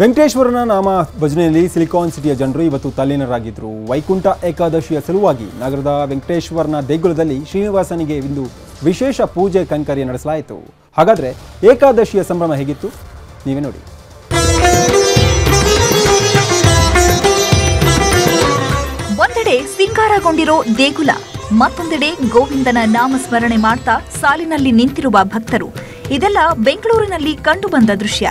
ವೆಂಕಟೇಶ್ವರನ ನಾಮ ಭಜನೆಯಲ್ಲಿ ಸಿಲಿಕಾನ್ ಸಿಟಿಯ ಜನರು ಇವತ್ತು ತಲ್ಲೀನರಾಗಿದ್ದರು ವೈಕುಂಠ ಏಕಾದಶಿಯ ಸಲುವಾಗಿ ನಗರದ ವೆಂಕಟೇಶ್ವರನ ದೇಗುಲದಲ್ಲಿ ಶ್ರೀನಿವಾಸನಿಗೆ ಇಂದು ವಿಶೇಷ ಪೂಜೆ ಕೈಂಕರ್ಯ ನಡೆಸಲಾಯಿತು. ಹಾಗಾದ್ರೆ ಏಕಾದಶಿಯ ಸಂಭ್ರಮ ಹೇಗಿತ್ತು? ನೀವೇ ನೋಡಿ. ಒಂದೆಡೆ ಸಿಂಗಾರಗೊಂಡಿರೋ ದೇಗುಲ, ಮತ್ತೊಂದೆಡೆ ಗೋವಿಂದನ ನಾಮಸ್ಮರಣೆ ಮಾಡ್ತಾ ಸಾಲಿನಲ್ಲಿ ನಿಂತಿರುವ ಭಕ್ತರು. ಇದೆಲ್ಲ ಬೆಂಗಳೂರಿನಲ್ಲಿ ಕಂಡುಬಂದ ದೃಶ್ಯ.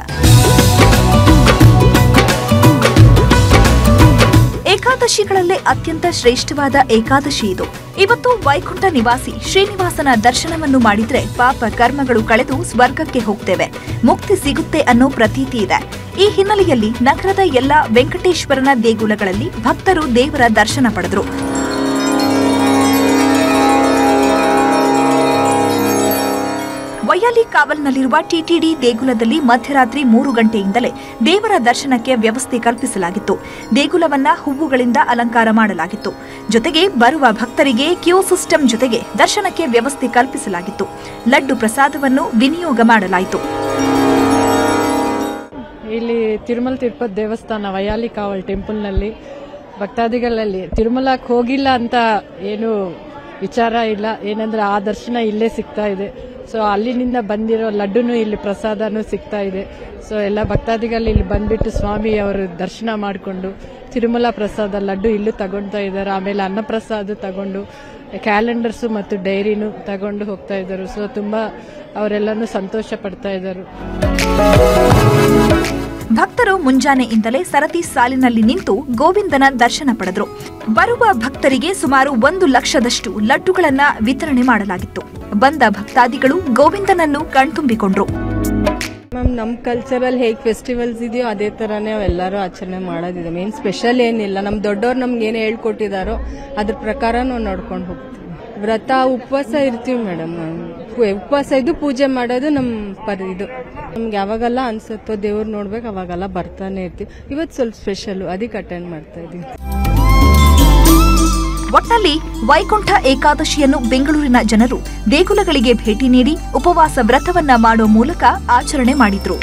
ಏಕಾದಶಿಗಳಲ್ಲೇ ಅತ್ಯಂತ ಶ್ರೇಷ್ಠವಾದ ಏಕಾದಶಿ ಇದು. ಇವತ್ತು ವೈಕುಂಠ ನಿವಾಸಿ ಶ್ರೀನಿವಾಸನ ದರ್ಶನವನ್ನು ಮಾಡಿದ್ರೆ ಪಾಪ ಕರ್ಮಗಳು ಕಳೆದು ಸ್ವರ್ಗಕ್ಕೆ ಹೋಗ್ತೇವೆ. ಮುಕ್ತಿ ಸಿಗುತ್ತೆ ಅನ್ನೋ ಪ್ರತೀತಿ ಇದೆ. ಈ ಹಿನ್ನೆಲೆಯಲ್ಲಿ ನಗರದ ಎಲ್ಲ ವೆಂಕಟೇಶ್ವರನ ದೇಗುಲಗಳಲ್ಲಿ ಭಕ್ತರು ದೇವರ ದರ್ಶನ ಪಡೆದರು. ವೈಯಾಲಿ ಕಾವಲ್ನಲ್ಲಿರುವ ಟಿಟಿಡಿ ದೇಗುಲದಲ್ಲಿ ಮಧ್ಯರಾತ್ರಿ ಮೂರು ಗಂಟೆಯಿಂದಲೇ ದೇವರ ದರ್ಶನಕ್ಕೆ ವ್ಯವಸ್ಥೆ ಕಲ್ಪಿಸಲಾಗಿತ್ತು. ದೇಗುಲವನ್ನ ಹೂವುಗಳಿಂದ ಅಲಂಕಾರ ಮಾಡಲಾಗಿತ್ತು. ಜೊತೆಗೆ ಬರುವ ಭಕ್ತರಿಗೆ ಕ್ಯೂ ಸಿಸ್ಟಮ್ ಜೊತೆಗೆ ದರ್ಶನಕ್ಕೆ ವ್ಯವಸ್ಥೆ ಕಲ್ಪಿಸಲಾಗಿತ್ತು. ಲಡ್ಡು ಪ್ರಸಾದವನ್ನು ವಿನಿಯೋಗ ಮಾಡಲಾಯಿತು. ಇಲ್ಲಿ ತಿರುಮಲ ತಿರುಪತಿ ದೇವಸ್ಥಾನ ವಯಾಲಿ ಕಾವಲ್ ಟೆಂಪಲ್ನಲ್ಲಿ ಭಕ್ತಾದಿಗಳಲ್ಲಿ ತಿರುಮಲಕ್ಕೆ ಹೋಗಿಲ್ಲ ಅಂತ ಏನು ವಿಚಾರ ಇಲ್ಲ. ಏನಂದ್ರೆ ಆ ದರ್ಶನ ಇಲ್ಲೇ ಸಿಗ್ತಾ ಇದೆ. ಸೊ ಅಲ್ಲಿನಿಂದ ಬಂದಿರೋ ಲಡ್ಡುನು ಇಲ್ಲಿ ಪ್ರಸಾದನೂ ಸಿಗ್ತಾ ಇದೆ. ಸೊ ಎಲ್ಲ ಭಕ್ತಾದಿಗಳು ಇಲ್ಲಿ ಬಂದ್ಬಿಟ್ಟು ಸ್ವಾಮಿ ಅವರು ದರ್ಶನ ಮಾಡಿಕೊಂಡು, ತಿರುಮಲ ಪ್ರಸಾದ ಲಡ್ಡು ಇಲ್ಲೂ ತಗೊಳ್ತಾ ಇದ್ದಾರೆ. ಆಮೇಲೆ ಅನ್ನಪ್ರಸಾದ ತಗೊಂಡು ಕ್ಯಾಲೆಂಡರ್ಸು ಮತ್ತು ಡೈರಿನೂ ತಗೊಂಡು ಹೋಗ್ತಾ ಇದ್ದರು. ಸೊ ತುಂಬ ಅವರೆಲ್ಲನೂ ಸಂತೋಷ ಪಡ್ತಾ ಇದ್ದಾರೆ. ಭಕ್ತರು ಮುಂಜಾನೆಯಿಂದಲೇ ಸರತಿ ಸಾಲಿನಲ್ಲಿ ನಿಂತು ಗೋವಿಂದನ ದರ್ಶನ ಪಡೆದರು. ಬರುವ ಭಕ್ತರಿಗೆ ಸುಮಾರು ಒಂದು ಲಕ್ಷದಷ್ಟು ಲಡ್ಡುಗಳನ್ನ ವಿತರಣೆ ಮಾಡಲಾಗಿತ್ತು. ಬಂದ ಭಕ್ತಾದಿಗಳು ಗೋವಿಂದನನ್ನು ಕಣ್ತುಂಬಿಕೊಂಡ್ರು. ಮ್ಯಾಮ್ ನಮ್ಮ ಕಲ್ಚರಲ್ಲಿ ಹೇಗೆ ಫೆಸ್ಟಿವಲ್ಸ್ ಇದೆಯೋ ಅದೇ ಥರನೇ ಎಲ್ಲರೂ ಆಚರಣೆ ಮಾಡೋದಿದೆ. ಮೇನ್ ಸ್ಪೆಷಲ್ ಏನಿಲ್ಲ. ನಮ್ಮ ದೊಡ್ಡವ್ರು ನಮ್ಗೆ ಏನು ಹೇಳ್ಕೊಟ್ಟಿದ್ದಾರೋ ಅದ್ರ ಪ್ರಕಾರ ನಾವು ನೋಡ್ಕೊಂಡು ಹೋಗ್ತೀವಿ. ವ್ರತ ಉಪವಾಸ ಇರ್ತೀವಿ ಮೇಡಮ್. ಉಪವಾಸ ಇದು ಪೂಜೆ ಮಾಡೋದು ನಮ್ಮ ಪರಿ ಇದು. ನಮ್ಗೆ ಯಾವಾಗೆಲ್ಲ ಅನ್ಸುತ್ತೋ ದೇವ್ರು ನೋಡ್ಬೇಕು ಅವಾಗೆಲ್ಲ ಬರ್ತಾನೆ ಇರ್ತೀವಿ. ಇವತ್ತು ಸ್ವಲ್ಪ ಸ್ಪೆಷಲ್ ಅದಕ್ಕೆ ಅಟೆಂಡ್ ಮಾಡ್ತಾ ಇದೀವಿ ಒಟ್ಟಲ್ಲಿ ವೈಕುಂಠ ಏಕಾದಶಿಯನ್ನು ಬೆಂಗಳೂರಿನ ಜನರು ದೇಗುಲಗಳಿಗೆ ಭೇಟಿ ನೀಡಿ ಉಪವಾಸ ವ್ರತವನ್ನ ಮಾಡೋ ಮೂಲಕ ಆಚರಣೆ ಮಾಡಿದ್ರು.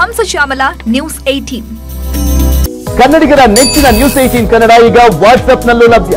ಹಂಸಶ್ಯಾಮಲ ನ್ಯೂಸ್ ಏಟೀನ್ ಕನ್ನಡಿಗರ ನೆಚ್ಚಿನ ನ್ಯೂಸ್ ಏಟೀನ್ ಕನ್ನಡ ಈಗ ವಾಟ್ಸ್ಆಪ್ನಲ್ಲೂ ಲಭ್ಯ.